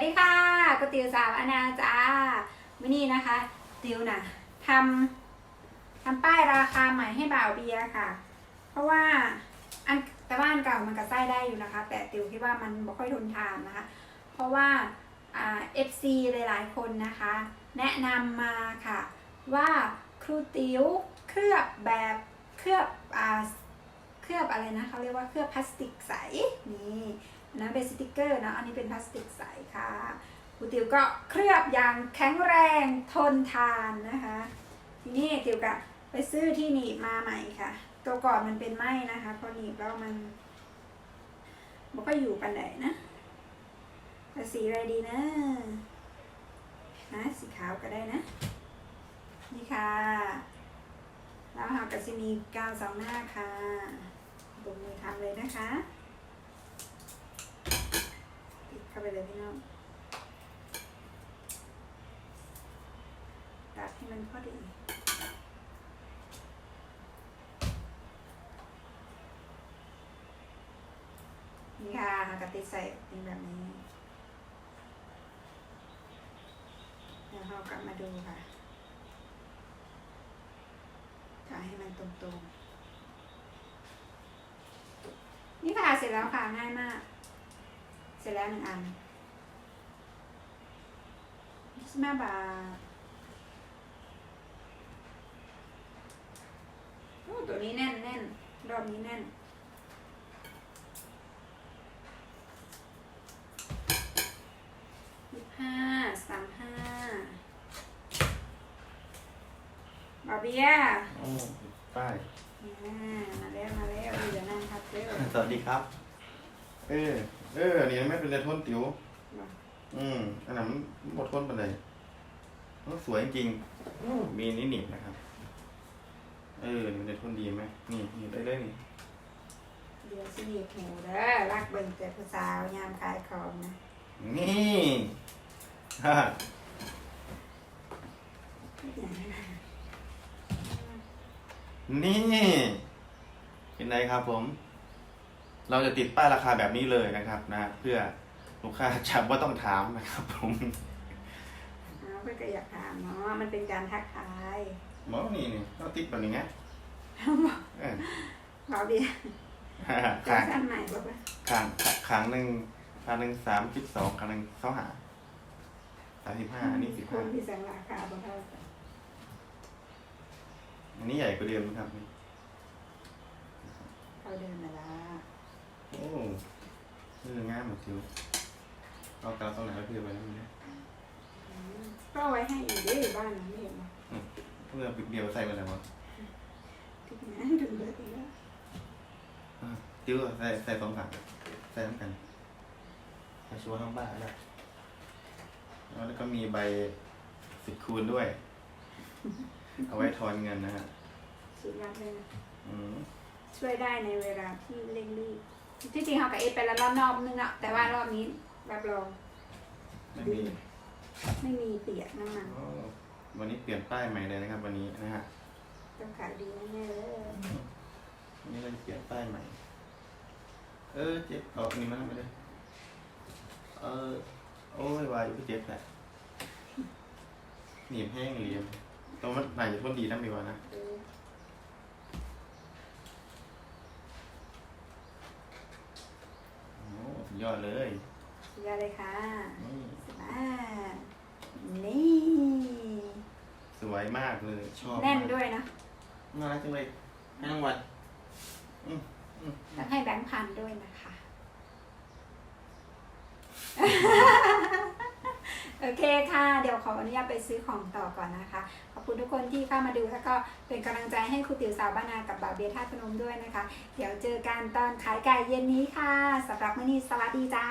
ดีค่ะก๋วยเตี๋ยวสาวอนาจ้าวันนี้นะคะติวน่ะทำทำป้ายราคาใหม่ให้บ่าวเบียร์ค่ะ เพราะว่าอันแต่ว่าอันเก่ามันก็ใส่ได้อยู่นะคะ แต่ติวคิดว่ามันไม่ค่อยทนทานนะคะ เพราะว่าเอ่า FC หลายๆ คนนะคะ แนะนำมาค่ะ ว่าครูติวเคลือบแบบเคลือบอเคลือบอะไรนะเขาเรียกว่าเคลือบพลาสติกใสนี่ นนั้นเป็นสติกเกอร์นะอันนี้เป็นพลาสติกใสค่ะครูติวก็เคลือบอย่างแข็งแรงทนทานนะคะ ทีนี้ติวก็ไปซื้อที่หนีบมาใหม่ค่ะ ตัวก่อนมันเป็นไหมนะคะพอหนีบแล้วมันมันก็อยู่ปันไหนนะแต่สีอะไรดีนะนะสีขาวก็ได้นะ นี่ค่ะ แล้วหากับซิมีกาวสองหน้าค่ะลงมือทำเลยนะคะติด เข้าไปเลยพี่น้องตัดให้มันพอดีนี่ค่ะหากระติดใส่เป็นแบบนี้เดี๋ยวเรากลับมาดูค่ะถ่ายให้มันตรงๆ นี่ค่ะเสร็จแล้วค่ะง่ายมาก เสร็จแล้วหนึ่งอัน ยี่สิบห้าบาทโอ้ตัวนี้แน่นแน่นรอบนี้แน่น ยี่สิบห้าสามห้าบาเบียโอ้ป้ายอ่ามาแล้วมาแล้วเดี๋ยวนั่งครับเร็วสวัสดีครับ เออเออนี่ไม่เป็นไรทนติ๋ว อืมอันนั้นมันหมดทนไปเลยมันสวยจริงๆอู้มีนี่หนีบนะครับ เออนี่มันจะทนดีไหมนี่หนีบได้เลยนี่เดี๋ยวสิหนีบหูเด้อรักเบิ่งแต่ผู้สาวยามขายของนะนี่ฮ่านี่เป็นไงครับผม เราจะติดป้ายราคาแบบนี้เลยนะครับนะ เพื่อ ลูกค้าจะว่าต้องถามนะครับผมอ้าวเพื่อนก็อยากถามเนาะมันเป็นการทักทายหมอนี่นี่เราติดแบบนี้ไงเออบาเบียจะขางสั้นใหม่บอกว่าขางขางหนึ่งขางหนึ่งสามสิบสองขางหนึ่งสองหาสามสิบห้าอันนี้สิบคห้านที่สั่งราคาบ่เท่ากันอันนี้ใหญ่กว่าเดิมนะครับนี่เท่าเดิมมาละโอ้เออง่ายหมดทิว เอากระตรงไหนก็คือไปแล้วมันเนี่ยอืมก็เอาไว้ให้อีกเด้อบ้านนะไม่เห็นหรอเพื่อปิดเดียวใส่ไปแล้วมั้งถึงนะถึงเบิดอีกแล้วอะติ้วใส่ใส่สองฝั่งใส่ทั้งกันใส่ชัวร์ทั้งบ้านแล้วแล้วก็มีใบสิบคูณด้วย เอาไว้ทอนเงินนะฮะสุดยอดเลยนะอืมช่วยได้ในเวลาที่เร่งรีบที่จริงเขากับเอฟไปแล้วรอบนอบนึงอะแต่ว่ารอบนี้ รับรอง ไม่มีไม่มีเปียกน้ำมันอ๋อวันนี้เปลี่ยนป้ายใหม่เลยนะครับ วันนี้นะฮะต้องขายดีแน่ๆเลยวันนี้เราจะเปลี่ยนป้ายใหม่ เออเจ็บเอาอันนี้มาไม่ได้เออโอ้ยวายพี่เจ็บแหละหนีบแห้งเหลี่ยมตรงมันไหนจะทนดีนะมีวะนะเออโอ้สุดยอดเลยสุด ยอดเลยค่ะนี่สบานี่ สวยมากเลย ชอบแน่นด้วยนะ น่ารักจังเลยให้รางวัลอืมต้องให้แบงค์พันด้วยนะคะ โอเคค่ะ เดี๋ยวขออนุญาตไปซื้อของต่อก่อนนะคะ ขอบคุณทุกคนที่เข้ามาดูแล้วก็เป็นกำลังใจให้ครูติ๋วสาวบ้านนากับบาเบียท่าตุพนมด้วยนะคะ เดี๋ยวเจอกันตอนขายไก่เย็นนี้ค่ะสำหรับมื้อนี้สวัสดีจ้า